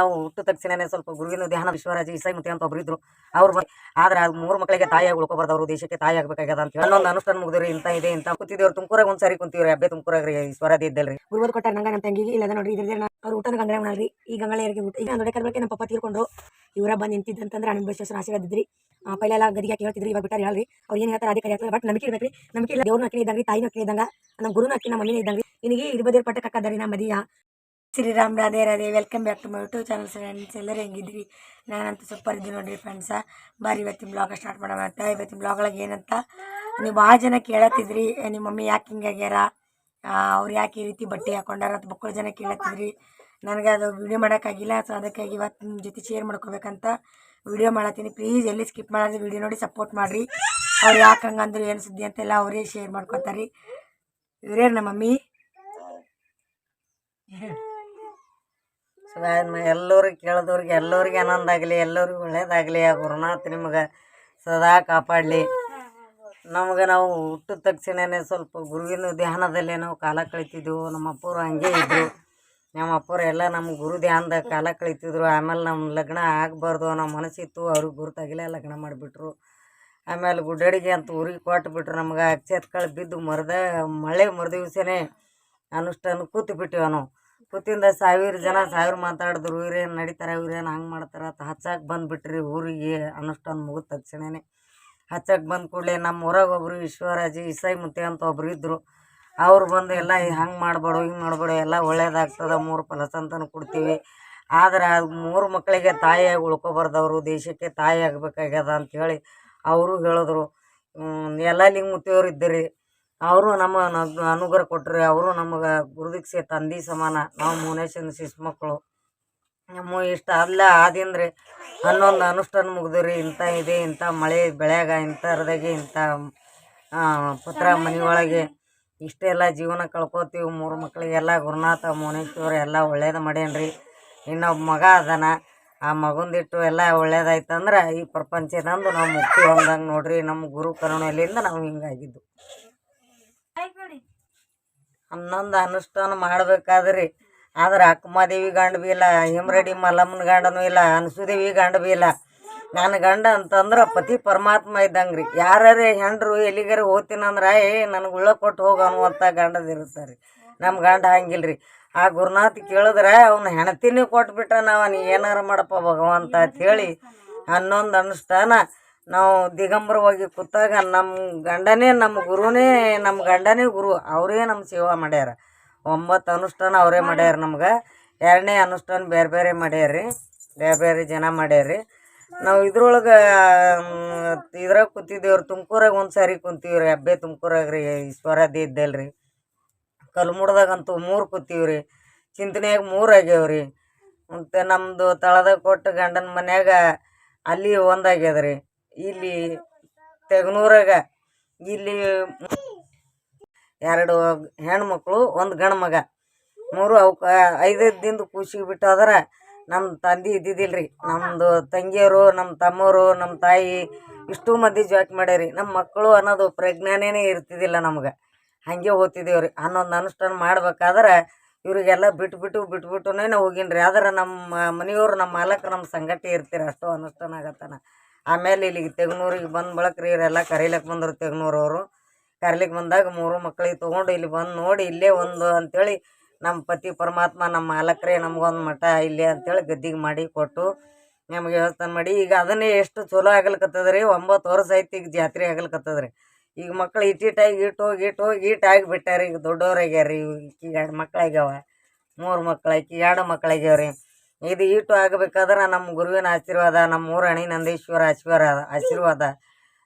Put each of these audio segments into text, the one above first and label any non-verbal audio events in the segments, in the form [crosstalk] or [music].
ನಾವು ಹುಟ್ಟು ತಕ್ಷಣನೇ ಸ್ವಲ್ಪ ಗುರುವಿನ ಧ್ಯಾನ ವಿಶ್ವರಾಜ ಇಸಾಯಿ ಮುತ್ತೆ ಅಂತ ಒಬ್ರು ಇದ್ರು. ಅವ್ರು ಆದ್ರೆ ಮೂರು ಮಕ್ಕಳಿಗೆ ತಾಯಿಯಾಗಿ ಅವರು ದೇಶಕ್ಕೆ ತಾಯಿ ಆಗ್ಬೇಕಾಗ್ಯದ ಅಂತ ಹೇಳಿ. ಒಂದು ಅನುಷ್ಠಾನ ಮುಗಿದ್ರಿ ಇಂತ ಇದೆ ಇಂತ ಕೂತಿದ್ದೇವ್ರು. ತುಮಕೂರಾಗ ಒಂದ್ ಸಾರಿ ಕುಂತೀವ್ರಿ ಅಬ್ಬೆ ತುಮಕೂರಾಗ್ರಿ ಈಶ್ವರದಿ ಇದ್ದಲ್ರಿ. ಗುರುವಾರ ಕೊಟ್ಟಾರ ನಂಗ ನಮ್ಮ ತಂಗಿಗೆ ಇಲ್ಲ ನೋಡ್ರಿ ಇದ್ರೆ ಅವ್ರು ಊಟನ ಗಂಗಳೆ ಮಾಡ್ರಿ ಈ ಗಂಗಳೇರಿಗೆ ಊಟ ಈಗ ನೋಡಿ ಕರ್ಬೇಕೆ ನಮ್ಮ ಪಪ್ಪ ತೀರ್ಕೊಂಡು, ಇವರ ಬಂದು ನಿಂತಿದ್ದಂತಂದ್ರೆ ಅಣ್ಣ ಬಸವೇಶ್ವರ ಆಶೀರ್ವಾದ ಇದ್ರಿ ಪೈಲ ಎಲ್ಲ ಗದಿಗೆ ಹಾಕಿ ಹೇಳ್ತಿದ್ರಿ, ಇವಾಗ ಬಿಟ್ಟಾರ ಹೇಳ್ರಿ. ಅವ್ರು ಏನು ಹೇಳ್ತಾರೆ, ಅದೇ ಕಡೆ ಬಟ್ ನಂಬಿಕೆ ಇರ್ಬೇಕ್ರಿ. ನಂಬಿಕೆ ಇಲ್ಲ, ದೇವ್ರನ್ನ ಅಕ್ಕಿ ಇದ್ದಂಗ್ರಿ ತಾಯಿನ ಇದ್ದಂಗ, ನಮ್ಮ ಗುರುನ ಅಕ್ಕಿ ನಮ್ಮ ಮಮ್ಮಿನ ಇದ್ದಂಗ್ರಿ ನಿನಗೆ ಇರ್ಬದಿರ್ ಪಟ್ಟ ಕಕ್ಕದರಿ ನಮ್ಮ ಮದಿಯ. Shriram Radhe Radhe welcome back to my YouTube channel friends ಎಲ್ಲರೂ ಹೆಂಗಿದ್ರಿ ನಾನಂತೂ ಸೂಪರ್ ಇದ್ದೀನಿ ನೋಡಿರಿ ಫ್ರೆಂಡ್ಸ ಬಾರಿ ಇವತ್ತಿನ ಬ್ಲಾಗ್ ಸ್ಟಾರ್ಟ್ ಮಾಡೋಣ ಅಂತ. ಇವತ್ತಿನ ಬ್ಲಾಗ್ ಒಳಗೆ ಏನಂತ? ನೀವು ಭಾಳ ಜನ ಕೇಳತ್ತಿದ್ರಿ. ನಿಮ್ಮ ಮಮ್ಮಿ ಯಾಕೆ ಹಿಂಗಾಗ್ಯಾರ ಅವ್ರು ಯಾಕೆ ಈ ರೀತಿ ಬಟ್ಟೆ ಹಾಕೊಂಡಾರ ಅಂತ ಬಕ್ಕಳು ಜನ ಕೇಳತ್ತಿದ್ರಿ. ನನಗೆ ಅದು ವಿಡಿಯೋ ಮಾಡೋಕ್ಕಾಗಿಲ್ಲ ಸೊ ಅದಕ್ಕಾಗಿ ಇವತ್ತು ನಿಮ್ಮ ಜೊತೆ ಶೇರ್ ಮಾಡ್ಕೋಬೇಕಂತ ವಿಡಿಯೋ ಮಾಡತ್ತೀನಿ. ಪ್ಲೀಸ್ ಎಲ್ಲಿ ಸ್ಕಿಪ್ ಮಾಡೋದು ವಿಡಿಯೋ ನೋಡಿ ಸಪೋರ್ಟ್ ಮಾಡಿರಿ. ಅವ್ರು ಯಾಕೆ ಹಂಗಂದ್ರು ಏನು ಸುದ್ದಿ ಅಂತೆಲ್ಲ ಅವರೇ ಶೇರ್ ಮಾಡ್ಕೊತಾರೆ ಇವರೇ ನಮ್ಮ ಮಮ್ಮಿ? ಎಲ್ಲರಿಗೆ ಕೇಳಿದವ್ರಿಗೆ ಎಲ್ಲರಿಗೆ ಆನಂದ ಆಗಲಿ, ಎಲ್ಲರಿಗೂ ಒಳ್ಳೇದಾಗಲಿ, ಆ ಗುರುನಾಥ ನಿಮ್ಗೆ ಸದಾ ಕಾಪಾಡಲಿ. ನಮ್ಗೆ ನಾವು ಹುಟ್ಟಿದ ತಕ್ಷಣನೇ ಸ್ವಲ್ಪ ಗುರುವಿನ ಧ್ಯಾನದಲ್ಲೇ ನಾವು ಕಾಲ ಕಳಿತಿದ್ದೆವು ನಮ್ಮ ಅಪ್ಪರು ಹಂಗೆ ಇದ್ದರು ನಮ್ಮ ಅಪ್ಪರು ಎಲ್ಲ ನಮ್ಮ ಗುರು ಧ್ಯಾನದ ಕಾಲ ಕಳಿತಿದ್ರು. ಆಮೇಲೆ ನಮ್ಮ ಲಗ್ನ ಆಗಬಾರ್ದು ನಮ್ಮ ಮನಸ್ಸಿತ್ತು. ಅವ್ರಿಗೆ ಗುರುತಾಗಿಲ್ಲ ಲಗ್ನ ಮಾಡಿಬಿಟ್ರು. ಆಮೇಲೆ ಗುಡ್ಡಡಿಗೆ ಅಂತ ಊರಿಗೆ ಕೊಟ್ಟು ಬಿಟ್ರು. ನಮ್ಗೆ ಅಕ್ಷತ್ ಬಿದ್ದು ಮರದ ಮಳೆ ಮರುದಿವ್ಸನೇ ಅನುಷ್ಠಾನ ಕೂತು ಬಿಟ್ಟಿವ ನಾವು. ಕೂತಿಂದ ಸಾವಿರ ಜನ ಸಾವಿರ ಮಾತಾಡಿದ್ರು, ಇವ್ರೇನು ನಡೀತಾರೆ, ಇವ್ರೇನು ಹಂಗೆ ಮಾಡ್ತಾರೆ ಅಂತ ಹಚ್ಚಾಕ್ ಬಂದುಬಿಟ್ರಿ ಊರಿಗೆ ಅನುಷ್ಠಾನ ಮುಗಿದ ತಕ್ಷಣನೇ. ಹಚ್ಚಕ್ಕೆ ಬಂದ ಕೂಡಲೇ ನಮ್ಮ ಊರಾಗ ಒಬ್ಬರು ವಿಶ್ವರಾಜಿ ಇಸಾಯಿ ಮುತ್ತೆ ಅಂತ ಒಬ್ರು ಇದ್ದರು ಅವ್ರು ಬಂದು ಎಲ್ಲ ಹಂಗೆ ಮಾಡ್ಬೇಡು, ಹಿಂಗೆ ಮಾಡ್ಬೇಡು, ಎಲ್ಲ ಒಳ್ಳೇದಾಗ್ತದೆ, ಮೂರು ಫಲಸಂತನೂ ಕೊಡ್ತೀವಿ. ಆದ್ರೆ ಮೂರು ಮಕ್ಕಳಿಗೆ ತಾಯಿಯಾಗಿ ಉಳ್ಕೊಬಾರ್ದವರು, ದೇಶಕ್ಕೆ ತಾಯಿ ಆಗಬೇಕಾಗ್ಯದ ಹೇಳಿ ಅವರು ಹೇಳಿದ್ರು. ಎಲ್ಲ ಲಿಂಗ ಮುತ್ತಿಯವ್ರು ಇದ್ದೀರಿ. ಅವರು ನಮ್ಮ ಅನುಗ್ರಹ ಕೊಟ್ಟರೆ ಅವರು ನಮಗೆ ಗುರುದೀಕ್ಷೆ ತಂದೆ ಸಮಾನ. ನಾವು ಮುನೇಶನ ಶಿಶು ಮಕ್ಕಳು. ನಮ್ಮ ಇಷ್ಟ ಅಲ್ಲ ಆದಿಂದ್ರೆ ಹನ್ನೊಂದು ಅನುಷ್ಠಾನ ಮುಗಿದ್ರಿ, ಇಂಥ ಇದೆ, ಇಂಥ ಮಳೆ ಬೆಳೆಯಾಗ ಇಂಥರದಾಗೆ ಇಂಥ ಪತ್ರ ಮನೆಯೊಳಗೆ ಇಷ್ಟೆಲ್ಲ ಜೀವನ ಕಳ್ಕೊತೀವಿ. ಮೂರು ಮಕ್ಕಳಿಗೆಲ್ಲ ಗುರುನಾಥ, ಮುನೇಶ್ವರ ಎಲ್ಲ ಒಳ್ಳೇದು ಮಾಡ್ಯಾನ್ರಿ. ಇನ್ನೊಬ್ಬ ಮಗ ಅದಾನ. ಆ ಮಗುಂದಿಟ್ಟು ಎಲ್ಲ ಒಳ್ಳೇದಾಯ್ತಂದ್ರೆ ಈ ಪ್ರಪಂಚದಂದು ನಾವು ಮುಕ್ತಿ ಹೊಂದಂಗೆ ನೋಡ್ರಿ. ನಮ್ಮ ಗುರು ಕರುಣೆಯಲ್ಲಿಂದ ನಾವು ಹಿಂಗಾಗಿದ್ದು. ಹನ್ನೊಂದು ಅನುಷ್ಠಾನ ಮಾಡ್ಬೇಕಾದ್ರಿ. ಆದ್ರೆ ಅಕ್ಕಮಾದೇವಿ ಗಂಡ ಬಿ ಇಲ್ಲ ಹಿಮ್ರೆಡಿ ಮಲ್ಲಮ್ಮನ ಗಂಡನೂ ಇಲ್ಲ, ಅನಸುದೇವಿ ಗಂಡ ಬಿ ಇಲ್ಲ. ನನ್ನ ಗಂಡ ಅಂತಂದ್ರೆ ಪತಿ ಪರಮಾತ್ಮ ಇದ್ದಂಗೆ ರೀ ಯಾರೇ ಹೆಂಡ್ರು ಎಲ್ಲಿಗಾರ ಹೋಗ್ತೀನಂದ್ರೆ ಏ, ನನಗೆ ಉಳ್ಳ ಕೊಟ್ಟು ಹೋಗು ಅನ್ನುವಂಥ ಗಂಡದ ಇರ್ತಾರೆ. ನಮ್ಮ ಗಂಡ ಹಂಗಿಲ್ಲ ರೀ ಆ ಗುರುನಾಥ್ ಕೇಳಿದ್ರೆ, ಅವ್ನ ಹೆಣತಿನೇ ಕೊಟ್ಬಿಟ್ರೆ ನಾವು, ನೀ ಏನಾರ ಮಾಡಪ್ಪ ಭಗವಂತ ಹೇಳಿ ಹನ್ನೊಂದು ಅನುಷ್ಠಾನ ನಾವು ದಿಗಂಬರವಾಗಿ ಕೂತಾಗ ನಮ್ಮ ಗಂಡನೇ ನಮ್ಮ ಗುರುನೇ ನಮ್ಮ ಗಂಡನೇ ಗುರು, ಅವರೇ ನಮ್ಮ ಸೇವಾ ಮಾಡ್ಯಾರ. ಒಂಬತ್ತು ಅನುಷ್ಠಾನ ಅವರೇ ಮಾಡ್ಯಾರ ನಮ್ಗೆ. ಎರಡನೇ ಅನುಷ್ಠಾನ ಬೇರೆ ಬೇರೆ ಮಾಡ್ಯಾರ ಬೇರೆ ಬೇರೆ ಜನ ಮಾಡ್ಯಾರ ನಾವು ಇದ್ರೊಳಗೆ ಇದ್ರಾಗ ಕೂತಿದ್ದೇವ್ರಿ. ತುಮಕೂರಾಗ ಒಂದು ಸಾರಿ ಕುಂತೀವ್ರಿ. ಅಬ್ಬೆ ತುಮಕೂರಾಗ ರೀ ಈಶ್ವರದೇ ಇದ್ದಲ್ಲ ರೀ ಕಲ್ಮುಡ್ದಾಗಂತೂ ಮೂರು ಕೂತೀವ್ರಿ. ಚಿಂತನೆಯಾಗ ಮೂರು ಆಗ್ಯಾವ್ರಿ. ಮತ್ತು ನಮ್ಮದು ತಳದಾಗ ಕೊಟ್ಟು ಗಂಡನ ಮನ್ಯಾಗ ಅಲ್ಲಿ ಒಂದಾಗ್ಯದ ರೀ ಇಲ್ಲಿ ತೆಗನೂರಾಗ ಇಲ್ಲಿ ಎರಡು ಹೆಣ್ಮಕ್ಳು, ಒಂದು ಗಂಡು ಮಗ. ಮೂರು ಅವಕ್ಕೆ ಐದೈದು ದಿನದ ಖುಷಿಗೆ ಬಿಟ್ಟಾದ್ರೆ ನಮ್ಮ ತಂದೆ ಇದ್ದಿದ್ದಿಲ್ಲ ರೀ ನಮ್ಮದು ತಂಗಿಯರು ನಮ್ಮ ತಮ್ಮವರು ನಮ್ಮ ತಾಯಿ ಇಷ್ಟು ಮಂದಿ ಜಾಕ್ ಮಾಡ್ಯಾರಿ. ನಮ್ಮ ಮಕ್ಕಳು ಅನ್ನೋದು ಪ್ರಜ್ಞಾನೇ ಇರ್ತಿದ್ದಿಲ್ಲ ನಮ್ಗೆ. ಹಾಗೆ ಓದ್ತಿದ್ದೇವೆ ರೀ ಅನ್ನೊಂದು ಅನುಷ್ಠಾನ ಮಾಡ್ಬೇಕಾದ್ರೆ ಇವರಿಗೆಲ್ಲ ಬಿಟ್ಬಿಟ್ಟು ಬಿಟ್ಬಿಟ್ಟುನೇ ನಾವು ಹೋಗಿನಿ ರೀ ಆದ್ರೆ ನಮ್ಮ ಮನೆಯವ್ರು, ನಮ್ಮ ಮಾಲಕರು ನಮ್ಮ ಸಂಗತಿ ಇರ್ತೀರಿ. ಅಷ್ಟು ಅನುಷ್ಠಾನ ಆಗತ್ತಾನ. ಆಮೇಲೆ ಇಲ್ಲಿಗೆ ತೆಗ್ನೂರಿಗೆ ಬಂದ ಬಳಕ ರೀ ಇವರೆಲ್ಲ ಕರೀಲಿಕ್ಕೆ ಬಂದರು ತೆಗ್ನೂರವರು ಕರೀಲಿಕ್ಕೆ ಬಂದಾಗ ಮೂರು ಮಕ್ಕಳಿಗೆ ತೊಗೊಂಡು ಇಲ್ಲಿ ಬಂದು ನೋಡಿ ಇಲ್ಲೇ ಒಂದು ಅಂಥೇಳಿ ನಮ್ಮ ಪತಿ ಪರಮಾತ್ಮ ನಮ್ಮ ಮಾಲಕರೇ ನಮಗೊಂದು ಮಠ ಇಲ್ಲಿ ಅಂಥೇಳಿ ಗದ್ದಿಗೆ ಮಾಡಿ ಕೊಟ್ಟು ನಮಗೆ ವ್ಯವಸ್ಥೆ ಮಾಡಿ. ಈಗ ಅದನ್ನೇ ಎಷ್ಟು ಚಲೋ ಆಗ್ಲಿಕತ್ತದ ರೀ, ಒಂಬತ್ತು ವರ್ಷ ಐತಿ ಈಗ ಜಾತ್ರೆ ಆಗ್ಲಕತ್ತದ ರೀ. ಈಗ ಮಕ್ಳು ಇಟ್ಟಿಟ್ಟಾಗಿ ಇಟ್ಟು ಹೋಗಿ ಇಟ್ಟು ಹೋಗಿ ಇಟ್ಟು ಆಗಿಬಿಟ್ಟಾರ ಈಗ ದೊಡ್ಡವ್ರಾಗ್ಯಾರ ರೀ ಈಗ ಎರಡು ಮಕ್ಳಾಗ್ಯಾವ, ಮೂರು ಮಕ್ಳು ಆಕಿ ಎರಡು ಮಕ್ಳಾಗ್ಯಾವ ರೀ ಇದು ಈಟು ಆಗಬೇಕಾದ್ರೆ ನಮ್ಮ ಗುರುವಿನ ಆಶೀರ್ವಾದ ನಮ್ಮ ಊರ ಅಣಿ ನಂದೀಶ್ವರ ಆಶೀರ್ವಾದ ಆಶೀರ್ವಾದ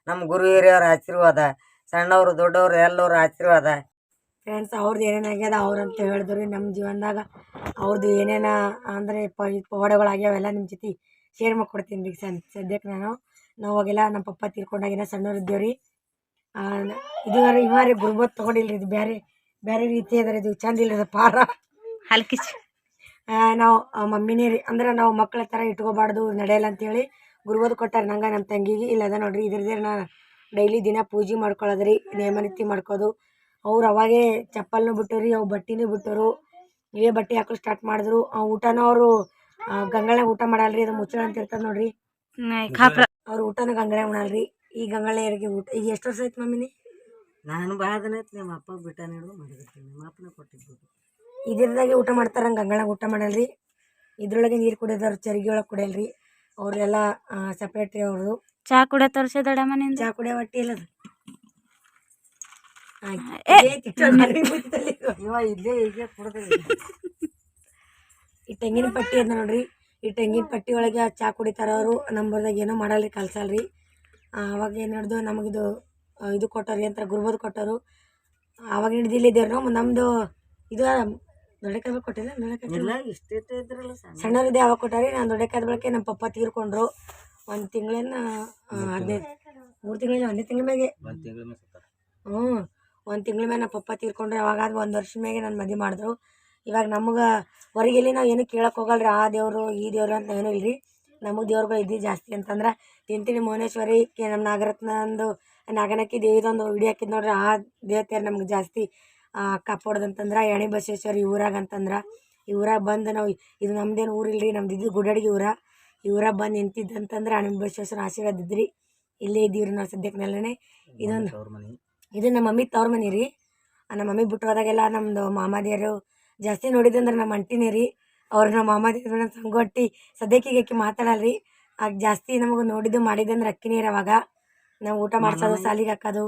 ನಮ್ಮ ಗುರು ಹಿರಿಯರ ಆಶೀರ್ವಾದ ಸಣ್ಣವರು ದೊಡ್ಡವರು ಎಲ್ಲರ ಆಶೀರ್ವಾದ. ಫ್ರೆಂಡ್ಸ್ ಅವ್ರದ್ದು ಏನೇನು ಆಗ್ಯದ ಅವ್ರಂತ ಹೇಳಿದ್ರು ರೀ ನಮ್ಮ ಜೀವನದಾಗ. ಅವ್ರದ್ದು ಏನೇನು ಅಂದರೆ ಪ ಪವಾಡಗಳಾಗ್ಯಾವೆಲ್ಲ ನಿಮ್ಮ ಜೊತೆ ಶೇರ್ ಮಾಡ್ಕೊಡ್ತೀನಿ ರೀ ಸನ್ ಸದ್ಯಕ್ಕೆ ನಾನು. ನಾವು ಅವಾಗೆಲ್ಲ ನಮ್ಮ ಪಪ್ಪ ತೀರ್ಕೊಂಡಾಗಿನ ಸಣ್ಣವ್ರು ಇದ್ದೇವೆ ರೀ ಇದು ಇವಾರಿ ರೀ ಗುರುಬತ್ ತೊಗೊಂಡಿಲ್ಲ ಇದು ಬೇರೆ ಬೇರೆ ರೀತಿ ಅದ ಇದು ಚಂದ ಇಲ್ಲದ ಪಾರ. ಹಲ್ಕಿಚ್ ಆ, ನಾವು ಮಮ್ಮಿನೇ ರೀ ಅಂದ್ರೆ ನಾವು ಮಕ್ಕಳ ಥರ ಇಟ್ಕೋಬಾರ್ದು ನಡೆಯಲ್ಲ ಅಂತೇಳಿ ಗುರುವದು ಕೊಟ್ಟಾರೆ ನಂಗೆ ನಮ್ಮ ತಂಗಿಗೆ. ಇಲ್ಲ ಅದ ನೋಡ್ರಿ ಇದ್ರದ್ದೇ ನಾ ಡೈಲಿ ದಿನ ಪೂಜೆ ಮಾಡ್ಕೊಳ್ಳೋದು ರೀ ನೇಮನಿತ್ಯ ಮಾಡ್ಕೋದು. ಅವ್ರು ಅವಾಗೇ ಚಪ್ಪಲ್ನೂ ಬಿಟ್ಟರು ರೀ ಅವು ಬಟ್ಟೆನೂ ಬಿಟ್ಟರು ಇವೇ ಬಟ್ಟೆ ಹಾಕಲು ಸ್ಟಾರ್ಟ್ ಮಾಡಿದ್ರು. ಆ ಊಟನೂ ಅವರು ಗಂಗಳ ಊಟ ಮಾಡಲ್ರಿ ಅದು ಮುಚ್ಚಳ ಅಂತ ಇರ್ತದೆ ನೋಡ್ರಿ. ಅವ್ರ ಊಟನ ಗಂಗಳ ಉಣಲ್ರಿ ಈ ಗಂಗಾಳೆಯರಿಗೆ ಊಟ ಈಗ ಎಷ್ಟು ವರ್ಷ ಆಯ್ತು ಮಮ್ಮಿನಿ? ನಾನು ಭಾಳ ದಿನ ಆಯ್ತು ನಿಮ್ಮ ಅಪ್ಪ ಬಿಟ್ಟ ನೀಡು ಮಾಡಿರ್ತೀನಿ ನಿಮ್ಮ ಅಪ್ಪನ ಕೊಟ್ಟಿದ್ದು ಇದ್ರದಾಗೆ ಊಟ ಮಾಡ್ತಾರೆ ಹಂಗೆ ಅಂಗಳಾಗ ಊಟ ಮಾಡಲ್ರಿ. ಇದ್ರೊಳಗೆ ನೀರು ಕುಡಿಯೋದವ್ರು ಚರಿಗೆ ಒಳಗೆ ಕುಡಿಯಲ್ರಿ. ಅವರೆಲ್ಲ ಸಪ್ರೇಟ್ ರೀ ಅವ್ರದ್ದು ಚಾ ಕುಡಿಯೋ ತೋರ್ಸೆ ದೊಡ್ಡಮ್ಮ ನಿಂದ. ಚಾ ಕುಡಿಯೋ ಹೊಟ್ಟಿ ಇಲ್ಲ ಅದು. ಇವ ಇಲ್ಲೇ ಕುಡ್ದೆ. ಈ ತೆಂಗಿನ ಪಟ್ಟಿ ಅದ ನೋಡ್ರಿ. ಈ ತೆಂಗಿನ ಪಟ್ಟಿ ಒಳಗೆ ಚಾ ಕುಡಿತಾರ ಅವರು. ನಂಬರ್ದಾಗ ಏನೋ ಮಾಡಲ್ರಿ ಕಲ್ಸಲ್ರಿ. ಅವಾಗ ಏನು ಹಿಡ್ದು ನಮಗಿದು ಇದು ಕೊಟ್ಟವ್ರಿ ಅಂತ ಗುರುಬದ್ ಕೊಟ್ಟರು ಅವಾಗ ಹಿಡ್ದಿಲ್ಲಿದ್ದೇವ್ರಿ ನಮ್ಮದು ಇದು ದೊಡ್ಡಕಾಯಿ ಕೊಟ್ಟಿಲ್ಲ ಇಲ್ಲ ಇಷ್ಟೇ ಇದ್ರಲ್ಲ ಅವಾಗ ಕೊಟ್ಟಾರಿ ನಾನು ದೊಡ್ಡಕಾದ ಬಳಕೆ ನಮ್ಮ ಪಪ್ಪ ತೀರ್ಕೊಂಡ್ರು. ಒಂದು ತಿಂಗಳನ್ನ ಹದಿನೈದು ಮೂರು ತಿಂಗಳ ಒಂದೇ ತಿಂಗಳ ಮ್ಯಾಗೆ. ಹ್ಞೂ ಒಂದು ತಿಂಗಳ ಮೇಲೆ ನಮ್ಮ ಪಪ್ಪ ತೀರ್ಕೊಂಡ್ರು ಅವಾಗ ಒಂದು ವರ್ಷ ಮ್ಯಾಗೆ ನನ್ನ ಮದುವೆ ಮಾಡಿದ್ರು. ಇವಾಗ ನಮಗೆ ಹೊರಗೆಲ್ಲಿ ನಾವು ಏನು ಕೇಳಕ್ಕೆ ಹೋಗಲ್ರಿ ಆ ದೇವರು ಈ ದೇವರು ಅಂತ ಏನು ಇಲ್ರಿ. ನಮಗೆ ದೇವ್ರುಗಳು ಇದ್ದು ಜಾಸ್ತಿ ಅಂತಂದ್ರೆ ತಿಂತಿಣಿ ಮೌನೇಶ್ವರಿ ಕೆ ನಮ್ಮ ನಾಗರತ್ನ ಅಂದು ನಾಗನಕ್ಕಿ ದೇವಿದೊಂದು ವಿಡಿಯೋ ಹಾಕಿದ್ ನೋಡ್ರಿ ಆ ದೇವತೆಯರು ನಮ್ಗೆ ಜಾಸ್ತಿ ಕಾಪಾಡೋದಂತಂದ್ರೆ ಎಣೆ ಬಸವೇಶ್ವರ ಈ ಊರಾಗ ಅಂತಂದ್ರೆ ಈ ಊರಾಗ ಬಂದು ನಾವು ಇದು ನಮ್ದೇನು ರೀ ನಮ್ದು ಇದು ಗುಡಡಿಗೆ ಊರ. ಈ ಊರಾಗ ಬಂದು ನಿಂತಿದ್ದಂತಂದ್ರೆ ಅಣಿ ಬಸವೇಶ್ವರ ಆಶೀರ್ವಾದ ಇದ್ರಿ. ಇಲ್ಲೇ ಇದ್ದೀವ್ರಿ ನಾವು ಸದ್ಯಕ್ಕೆ ನೆಲನೇ ಇದೊಂದು ಇದು ನಮ್ಮ ಮಮ್ಮಿ ತವ್ರ ಮನೆ ರೀ. ನಮ್ಮ ಮಮ್ಮಿ ಬಿಟ್ಟು ಹೋದಾಗೆಲ್ಲ ನಮ್ಮದು ಮಾಮಾದಿಯರು ಜಾಸ್ತಿ ನೋಡಿದಂದ್ರೆ ನಮ್ಮ ಅಂಟಿನೇ ರೀ. ಅವ್ರು ನಮ್ಮ ಮಾಮಾದಿಯರು ನಮ್ಮ ಸಂಗೊಟ್ಟಿ ಸದ್ಯಕ್ಕೆ ಈಗ ಮಾತಾಡಲ್ಲ ರೀ ಆಗ ಜಾಸ್ತಿ ನಮಗೆ ನೋಡಿದ್ದು ಮಾಡಿದ್ದಂದ್ರೆ ಅಕ್ಕಿನೇ ಅವಾಗ. ನಾವು ಊಟ ಮಾಡ್ಸೋದು ಸಾಲಿಗೆ ಹಾಕೋದು.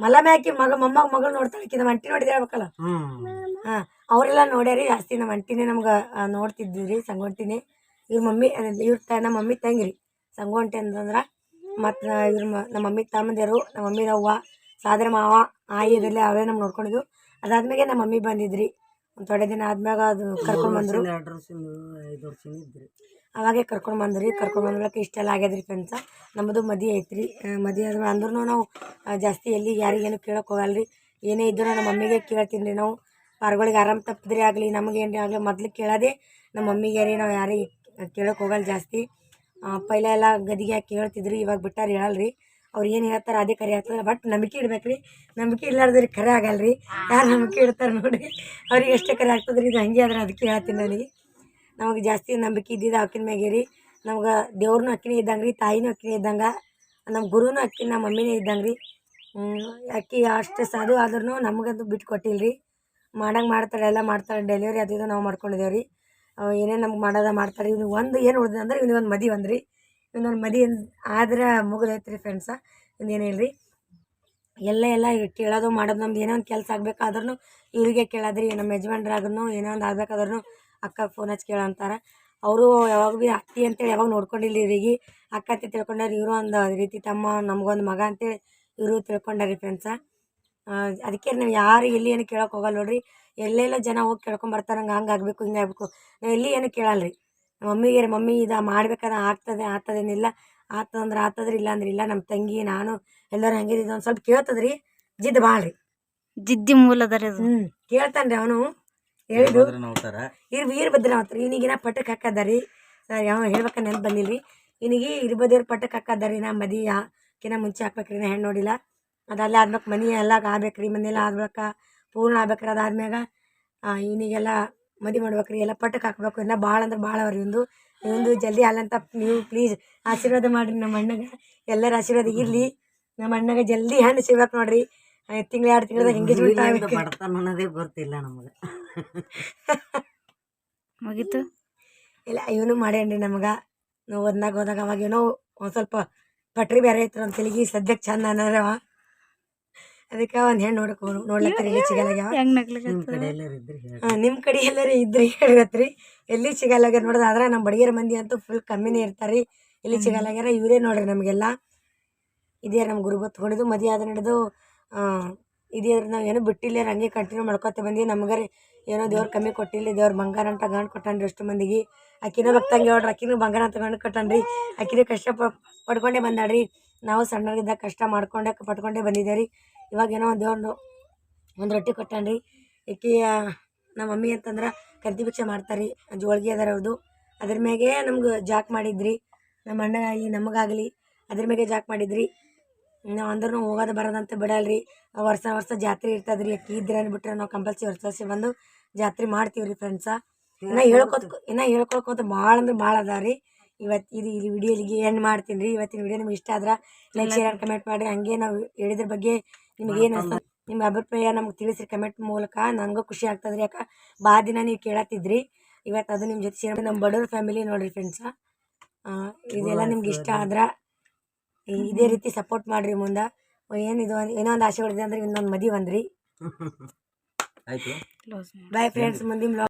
ಮಲ್ಲಮೆ ಹಾಕಿ ಮಗ ಮೊಮ್ಮಗ ಮಗಳು ನೋಡ್ತಾಳೆ ಆಕಿ ನಮ್ಮ ಅಂಟಿ ನೋಡಿದ್ರೆ ಹೇಳ್ಬೇಕಲ್ಲ? ಹಾಂ ಅವರೆಲ್ಲ ನೋಡ್ಯಾರಿ ಜಾಸ್ತಿ ನಮ್ಮ ಅಂಟಿನೇ ನಮ್ಗೆ ನೋಡ್ತಿದ್ವಿ ಸಂಗೊಂಟಿನೇ. ಇವ್ರ ಮಮ್ಮಿ ಇವ್ರ ತ ನಮ್ಮ ಮಮ್ಮಿ ತಂಗಿರಿ. ಸಂಗೊಂಟಿ ಅಂತಂದ್ರೆ ಮತ್ತು ಇವ್ರ ಮ ನಮ್ಮ ಮಮ್ಮಿ ತಮ್ಮಂದಿರು ನಮ್ಮ ಮಮ್ಮಿ ಅವ್ವ ಸಾದ್ರ ಮಾವ ಆಯಿ ಇದೆಲ್ಲ ಅವರೇ ನಮ್ಗೆ ನೋಡ್ಕೊಂಡಿದ್ವು. ಅದಾದ್ಮೇಲೆ ನಮ್ಮ ಮಮ್ಮಿ ಬಂದಿದ್ರಿ. ಒಂದು ಥೊಡೆ ದಿನ ಆದ್ಮ್ಯಾಗ ಅದು ಕರ್ಕೊಂಡು ಬಂದರು. ಎರಡು ಐದು ಇದ್ರಿ. ಅವಾಗೆ ಕರ್ಕೊಂಡು ಬಂದ್ರಿ, ಕರ್ಕೊಂಡು ಬಂದ್ಬೇಕು ಇಷ್ಟೆಲ್ಲ ಆಗ್ಯದ್ರಿ ಫ್ರೆಂಡ್ಸ ನಮ್ಮದು ಮದಿ ಐತ್ರಿ. ಮದಿ ಆದ್ರೆ ಅಂದ್ರೂ ನಾವು ಜಾಸ್ತಿ ಎಲ್ಲಿ ಯಾರಿಗೇನು ಕೇಳೋಕೆ ಹೋಗಲ್ರಿ. ಏನೇ ಇದ್ದರೂ ನಮ್ಮ ಮಮ್ಮಿಗೆ ಕೇಳ್ತೀನಿ ರೀ ನಾವು. ಪಾರ್ಗಳಿಗೆ ಆರಾಮ್ ತಪ್ಪಿದ್ರೆ ಆಗಲಿ, ನಮಗೆ ಏನ್ರಿ ಆಗಲಿ, ಮೊದ್ಲು ಕೇಳೋದೇ ನಮ್ಮ ಮಮ್ಮಿಗೆ ರೀ, ನಾವು ಯಾರಿಗೆ ಕೇಳೋಕೆ ಹೋಗಲ್ಲ ಜಾಸ್ತಿ. ಪೈಲೆ ಎಲ್ಲ ಗದಿಗೆ ಹಾಕಿ ಇವಾಗ ಬಿಟ್ಟಾರ ಹೇಳಲ್ರಿ. ಅವ್ರು ಏನು ಹೇಳ್ತಾರೆ ಅದೇ ಕರೆ ಆಗ್ತದೆ. ಬಟ್ ನಂಬಿಕೆ ಇಡ್ಬೇಕ್ರಿ. ನಂಬಿಕೆ ಇಲ್ಲಾರ್ದ್ರಿ ಕರೆ ರೀ ಯಾರು ನಂಬಿಕೆ ಇಡ್ತಾರೆ ನೋಡಿ. ಅವ್ರಿಗೆ ಎಷ್ಟೇ ಕರೆ ಆಗ್ತದೆ ರೀ ಇದು ಹಂಗೆ ಆದ್ರೆ ಅದಕ್ಕೆ ಹೇಳ್ತೀನಿ ನನಗೆ. ನಮಗೆ ಜಾಸ್ತಿ ನಂಬಿಕೆ ಇದ್ದಿದ್ದು ಅಕ್ಕಿನ ಮ್ಯಾಗೆ ರೀ. ನಮ್ಗೆ ದೇವ್ರನ್ನೂ ಅಕ್ಕಿನೇ ಇದ್ದಂಗೆ ರೀ, ತಾಯಿನೂ ಅಕ್ಕಿನೇ ಇದ್ದಂಗೆ. ನಮ್ಮ ಗುರುನೂ ಅಕ್ಕಿ ನಮ್ಮ ಮಮ್ಮಿನೇ ಇದ್ದಂಗೆ ರೀ. ಅಕ್ಕಿ ಅಷ್ಟು ಸಾಧು ಆದ್ರೂ ನಮಗದು ಬಿಟ್ಟು ಕೊಟ್ಟಿಲ್ಲ ರೀ. ಮಾಡಂಗೆ ಮಾಡ್ತಾರೆ ಎಲ್ಲ ಮಾಡ್ತಾರೆ ಡೆಲಿವರಿ ಅದು ಇದು ನಾವು ಮಾಡ್ಕೊಂಡಿದ್ದೇವೆ ರೀ. ಏನೇನು ನಮ್ಗೆ ಮಾಡೋದ ಮಾಡ್ತಾರೆ ಇವ್ನು ಒಂದು ಏನು ಉಳ್ದು ಅಂದ್ರೆ ಇವ್ನಿಗೆ ಒಂದು ಮದಿ ಒಂದು ರೀ. ಇವನೊಂದು ಮದಿ ಆದ್ರೆ ಮುಗಿದೈತೆ ರೀ ಫ್ರೆಂಡ್ಸ ಇನ್ನೇನಿಲ್ಲ ರೀ. ಎಲ್ಲ ಎಲ್ಲ ಕೇಳೋದು ಮಾಡೋದು ನಮ್ದು ಏನೋ ಒಂದು ಕೆಲಸ ಆಗ್ಬೇಕಾದ್ರೂ ಇವರಿಗೆ ಕೇಳೋದ್ರಿ, ನಮ್ಮ ಯಜಮಾನ್ರಾಗೂ ಏನೋ ಒಂದು ಆಗ್ಬೇಕಾದ್ರೂ ಅಕ್ಕ ಫೋನ್ ಹಚ್ಚಿ ಕೇಳಂತಾರೆ ಅವರು ಯಾವಾಗ ಭೀ ಅತ್ತಿ ಅಂತೇಳಿ ಯಾವಾಗ ನೋಡ್ಕೊಂಡಿಲ್ಲ ಇವ್ರಿಗೆ ಅಕ್ಕ ಅಂತ ತಿಳ್ಕೊಂಡಾರ ಇವರು ಒಂದು ರೀತಿ ತಮ್ಮ ನಮಗೊಂದು ಮಗ ಅಂತೇಳಿ ಇವರು ತಿಳ್ಕೊಂಡಾರಿ ಫ್ರೆಂಡ್ಸ ಅದಕ್ಕೆ ನಾವು ಯಾರು ಎಲ್ಲಿ ಏನು ಕೇಳೋಕೆ ಹೋಗಲ್ಲ ನೋಡ್ರಿ. ಎಲ್ಲೆಲ್ಲ ಜನ ಹೋಗಿ ಕೇಳ್ಕೊಂಬರ್ತಾರೆ ನಂಗೆ ಹಂಗೆ ಆಗಬೇಕು, ಹಿಂಗೆ ಆಗಬೇಕು. ನಾವು ಎಲ್ಲಿ ಏನು ಕೇಳಲ್ರಿ. ಮಮ್ಮಿಗೆ ಮಮ್ಮಿ ಇದು ಮಾಡ್ಬೇಕಾದ್ರೆ ಆಗ್ತದೆ, ಆಗ್ತದೇನಿಲ್ಲ. ಆಗ್ತದಂದ್ರೆ ಆಗ್ತದ್ರಿ ಇಲ್ಲ ಅಂದ್ರೆ ಇಲ್ಲ. ನಮ್ಮ ತಂಗಿ, ನಾನು ಎಲ್ಲರೂ ಹಂಗೆ ಒಂದು ಸ್ವಲ್ಪ ಕೇಳ್ತದ್ರಿ. ಜಿದ್ದು ಭಾಳ ರೀ ಜಿದ್ದಿ ಮೂಲದ ರೀ ಅದು. ಹ್ಞೂ ಕೇಳ್ತಾನೆ ರೀ ಅವನು ಹೇಳಿದ್ರು. ಇರ್ ವೀರಭದ್ರ ಅವತ್ತು ಇವನಿಗಿನ ಪಟಕ್ ಹಾಕದಾರಿ. ಸರಿ ಯಾವ ಹೇಳ್ಬೇಕ ನೆನ್ಪು ಬಂದಿಲ್ಲ ರೀ ಇವನಿಗೆ ಇರ್ಬದೇವ್ರ ಪಟಕ್ ಹಾಕದಾರಿ ನಾ ಮದಿ ಕಿನ ಮುಂಚೆ ಹಾಕ್ಬೇಕ್ರಿ ನಾ ಹೆಣ್ಣು ನೋಡಿಲ್ಲ. ಅದಲ್ಲ ಆದ್ಮೇಲೆ ಮನೆ ಎಲ್ಲ ಆಗ್ಬೇಕ್ರಿ ಮನೆಯಲ್ಲ ಮನೆಯೆಲ್ಲ ಆದ್ಬೇಕ ಪೂರ್ಣ ಆಗ್ಬೇಕ್ರಿ ಅದಾದ್ಮ್ಯಾಗ. ಇವನಿಗೆಲ್ಲ ಮದಿ ಮಾಡ್ಬೇಕ್ರಿ ಎಲ್ಲ ಪಟಕ್ ಹಾಕ್ಬೇಕು. ಇನ್ನ ಭಾಳ ಅಂದ್ರೆ ಭಾಳ ಅವ್ರಿ ಒಂದು ಒಂದು ಜಲ್ದಿ ಅಲ್ಲಂತ ನೀವು ಪ್ಲೀಸ್ ಆಶೀರ್ವಾದ ಮಾಡಿರಿ ನಮ್ಮ ಅಣ್ಣಗೆ. ಎಲ್ಲರ ಆಶೀರ್ವಾದ ಇರಲಿ. ನಮ್ಮ ಅಣ್ಣಗೆ ಜಲ್ದಿ ಹಣ್ಣು ಸಿಗ್ಬೇಕು ನೋಡ್ರಿ. ತಿಂಗಳ ಎರಡು ತಿಂಗಳದಾಗ ಹಿಂಗೆ ಬಡತನ ಅನ್ನೋದೇ ಗೊತ್ತಿಲ್ಲ ನಮಗೆ. ಮುಗೀತು. ಇಲ್ಲ ಇವನು ಮಾಡ್ಯಾನ್ರಿ ನಮಗೆ. ನಾವು ಓದ್ನಾಗ ಹೋದಾಗ ಅವಾಗ ಏನೋ ಒಂದು ಸ್ವಲ್ಪ ಪಟ್ರಿ ಬೇರೆ ಐತ್ರ ಅಂತ ತಿಳಿಗಿ ಸದ್ಯಕ್ಕೆ ಚಂದ ಅನ್ನೋದವ ಅದಕ್ಕೆ ಒಂದು ಹೆಣ್ಣು ನೋಡಕ್ ಹೋಗ್ ನೋಡ್ಲತ್ತರ ಎಲ್ಲಿ ಸಿಗಲ್ಲಾಗ್ಯಾವ ಹೆಂಗ್ ನಿಮ್ಮ ಕಡೆ ಎಲ್ಲರೂ ಇದ್ರೆ ಹೇಳಿ. ಹಾಂ ನಿಮ್ಮ ಕಡೆ ಎಲ್ಲರೂ ಇದ್ರಿ ಹೇಳ್ರತ್ರಿ. ಎಲ್ಲಿ ಸಿಗಲ್ಲಾಗ್ಯಾರ ನೋಡೋದಾದ್ರೆ ಆದ್ರೆ ನಮ್ಮ ಬಡಿಗೆರ ಮಂದಿ ಅಂತೂ ಫುಲ್ ಕಮ್ಮಿನೇ ಇರ್ತಾರೆ ರೀ ಎಲ್ಲಿ ಸಿಗಲ್ಲಾಗ್ಯಾರ ಇವರೇ ನೋಡ್ರಿ ನಮಗೆಲ್ಲ. ಇದೇ ನಮ್ಮ ಗುರು ಹೊಡೆದು ಮದುವೆ ಆದ ನಡೆದು ಇದೇ ನಾವು ಏನೂ ಬಿಟ್ಟಿಲ್ಲ ಹಂಗೆ ಕಂಟಿನ್ಯೂ ಮಾಡ್ಕೊತ ಬಂದು ನಮ್ಗೆ ಏನೋ ದೇವ್ರು ಕಮ್ಮಿ ಕೊಟ್ಟಿಲ್ಲ, ದೇವ್ರು ಬಂಗಾರ ಅಂತ ಗಂಡು ಕೊಟ್ಟಾನ್ರಿ ಎಷ್ಟು ಮಂದಿಗೆ. ಆಕಿನೂ ಭಕ್ತಂಗೆ ಹೇಳ್ರಿ ಆಕಿನೂ ಬಂಗಾರ ಅಂತ ಗಂಡು ಕೊಟ್ಟಾನ್ರಿ. ಆಕಿನೂ ಕಷ್ಟ ಪಡ್ಕೊಂಡೇ ಬಂದಾಳ್ರಿ. ನಾವು ಸಣ್ಣವರಿದ್ದಾಗ ಕಷ್ಟ ಮಾಡ್ಕೊಂಡೆ ಪಡ್ಕೊಂಡೇ ಬಂದಿದ್ದೆ ರೀ. ಇವಾಗ ಏನೋ ಒಂದು ದೇವ್ರು ಒಂದು ರೊಟ್ಟಿ ಕೊಟ್ಟಾನ್ರಿ. ಈಕಿ ನಮ್ಮ ಮಮ್ಮಿ ಅಂತಂದ್ರೆ ಕರ್ದಿ ಭಿಕ್ಷೆ ಮಾಡ್ತಾರೆ ರೀ ಜೋಳ್ಗಿ ಅದಾರ ಅವ್ರದ್ದು ಅದ್ರ ಮ್ಯಾಗೆ ನಮ್ಗೆ ಜಾಕ್ ಮಾಡಿದ್ರಿ. ನಮ್ಮ ಅಣ್ಣಗಾಗಲಿ, ನಮಗಾಗಲಿ. ಅದ್ರ ಮ್ಯಾಗೆ ಜಾಕ್ ಮಾಡಿದ್ರಿ. ನಾವು ಅಂದ್ರೂ ಹೋಗೋದು ಬರೋದಂತ ಬಿಡಲ್ರಿ. ವರ್ಷ ವರ್ಷ ಜಾತ್ರೆ ಇರ್ತದೆ ರೀ ಅಕ್ಕಿ ಇದ್ರೆ ಅಂದ್ಬಿಟ್ರೆ ನಾವು ಕಂಪಲ್ಸರಿ ವರ್ಷ ವರ್ಷ ಬಂದು ಜಾತ್ರೆ ಮಾಡ್ತೀವಿ ರೀ ಫ್ರೆಂಡ್ಸ ಇನ್ನ ಹೇಳ್ಕೊತ ಇನ್ನ ಹೇಳ್ಕೊಳ್ಕೋತ ಭಾಳ ಅಂದ್ರೆ ಭಾಳ ಅದಾವ ರೀ. ಇವತ್ತು ಇದು ಇಲ್ಲಿ ವಿಡಿಯೋ ಇಲ್ಲಿಗೆ ಎಂಡ್ ಮಾಡ್ತೀನಿ ರೀ ಇವತ್ತಿನ ವಿಡಿಯೋ ನಿಮ್ಗೆ ಇಷ್ಟ ಆದ್ರೆ ಲೈಕ್ ಶೇರ್ ಆ್ಯಂಡ್ ಕಮೆಂಟ್ ಮಾಡಿರಿ. ಹಂಗೆ ನಾವು ಹೇಳಿದ್ರ ಬಗ್ಗೆ ನಿಮ್ಗೆ ಏನು ಅನ್ಸ ನಿಮ್ಮ ಅಭಿಪ್ರಾಯ ನಮ್ಗೆ ತಿಳಿಸಿ ಕಮೆಂಟ್ ಮೂಲಕ. ನನಗೂ ಖುಷಿ ಆಗ್ತದೆ ರೀ ಯಾಕೆ ಭಾಳ ದಿನ ನೀವು ಕೇಳತ್ತಿದ್ರಿ. ಇವತ್ತು ಅದು ನಿಮ್ಮ ಜೊತೆ ಸೇರಿ ನಮ್ಮ ಬಡವ್ರ ಫ್ಯಾಮಿಲಿ ನೋಡಿರಿ ಫ್ರೆಂಡ್ಸ ಇದೆಲ್ಲ ನಿಮ್ಗೆ ಇಷ್ಟ ಆದ್ರೆ ಇದೇ ರೀತಿ ಸಪೋರ್ಟ್ ಮಾಡ್ರಿ ಮುಂದೆ. ಏನಿದು ಏನೋ ಒಂದು ಆಸೆಗಳಿದೆ ಅಂದ್ರೆ ಇನ್ನೊಂದು ಮದಿ ಬಂದ್ರಿ. [laughs] ಆಯ್ತು. ಬಾಯ್ ಫ್ರೆಂಡ್ಸ್ ಮುಂದಿನ